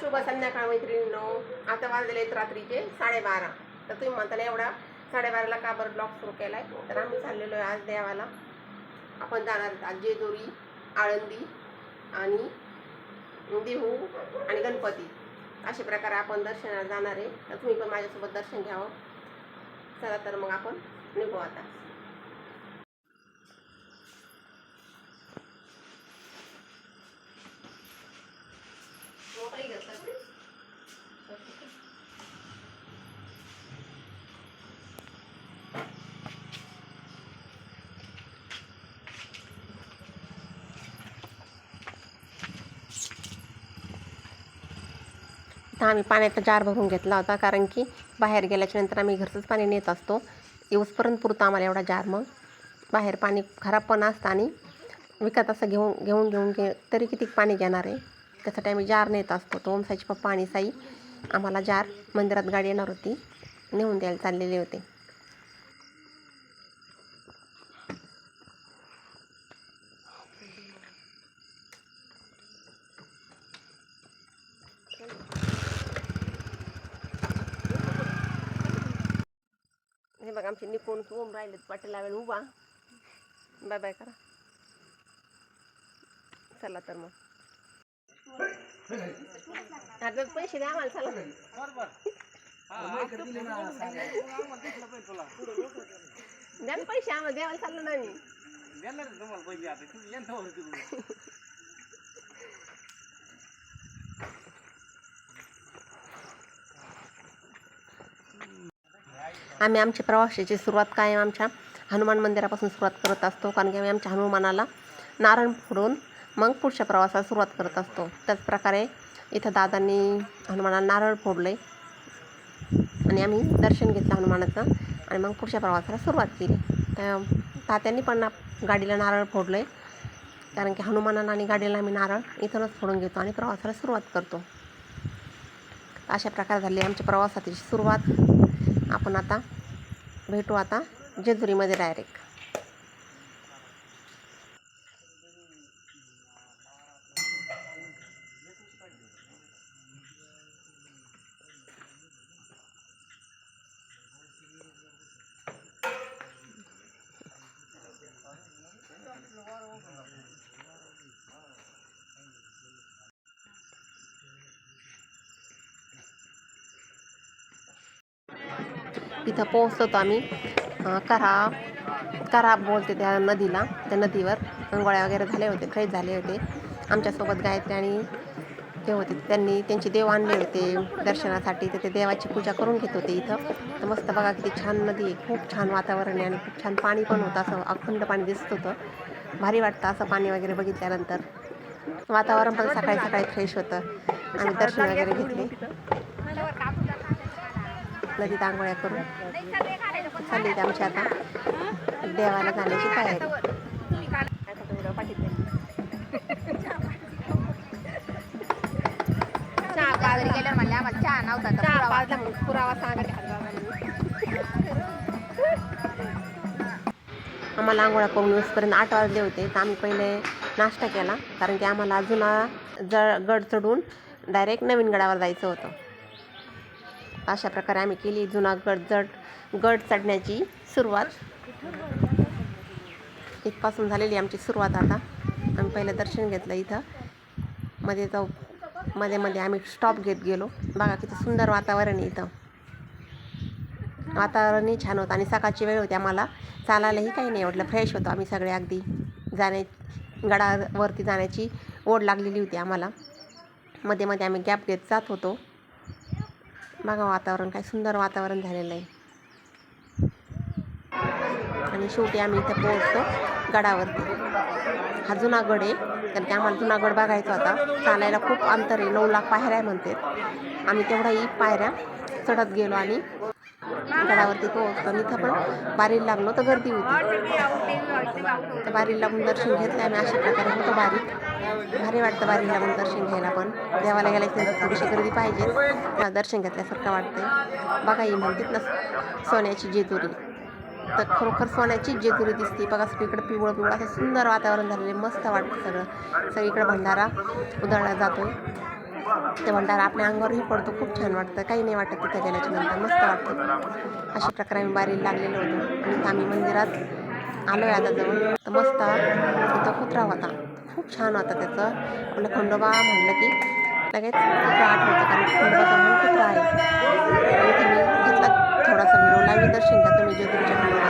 शुभ संध्याकाळ मैत्रिणींनो. आता वाजले आहेत रात्रीचे साडेबारा. तर तुम्ही म्हणताना एवढा साडेबाराला का बरं ब्लॉक सुरू केलाय? तर आम्ही चाललेलो आहे आज देवाला. आपण जाणार आज जेजुरी आळंदी आणि देहू आणि गणपती. अशा प्रकारे आपण दर्शनाला जाणार आहे. तर तुम्ही पण माझ्यासोबत दर्शन घ्यावं. चला तर मग आपण निघू आता मोबाईल घेतला का? तर आम्ही पाण्याचा जार भरून घेतला होता कारण की बाहेर गेल्याच्यानंतर आम्ही घरचंच पाणी नेत असतो. येऊसपर्यंत पुरतं आम्हाला एवढा जार मग. बाहेर पाणी खराब पण असतं आणि विकत असं घेऊन घेऊन घेऊन घे तरी किती पाणी घेणार आहे? त्यासाठी आम्ही जार नेत असतो. तो ओमसाईची पप्पा आणि साई आम्हाला जार मंदिरात गाडी येणार होती नेऊन द्यायला चाललेले होते हे बघा आमचे निपुण ओम राहिलेत पाटील लावेल उभा. बाय बाय करा. चला तर मग. आता पैसे द्या आम्हाला चला. द्या पैसे आम्हाला द्यायला चाललो ना मी आम्ही आमच्या प्रवासाची सुरुवात कायम आमच्या हनुमान मंदिरापासून सुरुवात करत असतो कारण की आम्ही आमच्या हनुमानाला नारायण फोडून मग पुढच्या प्रवासाला सुरुवात करत असतो. त्याचप्रकारे इथं दादांनी हनुमानाला नारळ फोडले आणि आम्ही दर्शन घेतलं हनुमानाचं आणि मग पुढच्या प्रवासाला सुरुवात केली. त्या तात्यांनी पण गाडीला नारळ फोडले कारण की हनुमानाला आणि गाडीला आम्ही नारळ इथूनच फोडून घेतो आणि प्रवासाला सुरुवात करतो. अशा प्रकारे झाली आमच्या प्रवासाची सुरुवात. आपण आता भेटू आता जेजुरीमध्ये डायरेक्ट तिथं पोहोचलो होतो आम्ही करा करा बोलते त्या नदीला त्या नदीवर. अंघोळ्या वगैरे झाले होते फ्रेश झाले होते. आमच्यासोबत गायत्री आणि ते होते त्यांनी त्यांचे देव आणले होते दर्शनासाठी. तर ते देवाची पूजा करून घेत होते इथं. तर मस्त बघा किती छान नदी आहे खूप छान वातावरण आहे आणि खूप छान पाणी पण होतं असं अखंड पाणी दिसत होतं. भारी वाटतं असं पाणी वगैरे बघितल्यानंतर. वातावरण पण सकाळी सकाळी फ्रेश होतं. आणि दर्शन वगैरे घेतले. नदीत आंघोळ्या करून. चालली आमची आता. देवाला जाण्याची तयारी. पुरावा. आम्हाला आंघोळा करून येऊसपर्यंत आठ वाजले होते. तर आम्ही पहिले नाश्ता केला. कारण की आम्हाला जुना जड गड चढून डायरेक्ट नवीन गडावर जायचं होतं. अशा प्रकारे आम्ही केली जुना गड जड गड चढण्याची सुरुवात. इथपासून झालेली आमची सुरुवात आता. आम्ही पहिलं दर्शन घेतलं इथं. मध्ये जाऊ मध्ये मध्ये आम्ही स्टॉप घेत गेलो. बघा किती सुंदर वातावरण आहे इथं. वातावरणही छान होतं आणि सकाळची वेळ होती आम्हाला. चालायलाही काही नाही वाटलं. फ्रेश होतो आम्ही सगळे अगदी. जाण्या गडावरती जाण्याची ओढ लागलेली होती आम्हाला. मध्ये मध्ये आम्ही गॅप घेत जात होतो. बघा वातावरण काय सुंदर वातावरण झालेलं आहे. आणि शेवटी आम्ही इथं पोहोचतो गडावरती. हा जुना गड आहे कारण की आम्हाला जुना गड बघायचा होता. चालायला खूप अंतर आहे नऊ लाख पायऱ्या म्हणते आम्ही तेवढाही पायऱ्या चढत गेलो आणि गडावरती पोहोचतो आणि इथं पण बारील लागलो तर गर्दी होती. तर बारीला लागून दर्शन घेतलं आम्ही अशा प्रकारे होतो बारीक भारी वाटतं बारीला पण दर्शन घ्यायला पण. देवाला गेल्या की थोडीशी गर्दी पाहिजे. मला दर्शन घेतल्यासारखं वाटतंय. बघा ही म्हणतात ना सोन्याची जेजुरी. तर खरोखर सोन्याची जेजुरी दिसते. बघा सगळीकडे पिवळं पिवळं असं सुंदर वातावरण झालेलं आहे. मस्त वाटतं सगळं. सगळीकडे भंडारा उधळला जातो ते भंडारा आपल्या अंगावरही पडतो. खूप छान वाटतं. काही नाही वाटत तिथं गेल्याच्यानंतर. मस्त वाटतं. अशा प्रकारे आम्ही बारीला लागलेलो होतो. आणि आम्ही मंदिरात आलो आहे आता जवळ. तर मस्त तिथं कुत्रा होता. खूप छान होता त्याचं. आपला खंडोबा म्हणलं की लगेच खूप आठवतं कारण खंडोबाचा म्हणून कुत्रा आहे. इथे मी घेतला थोडासा व्हिडिओ लाईव्ह दर्शन घ्या तुम्ही ज्योतिरीच्या खंडोबा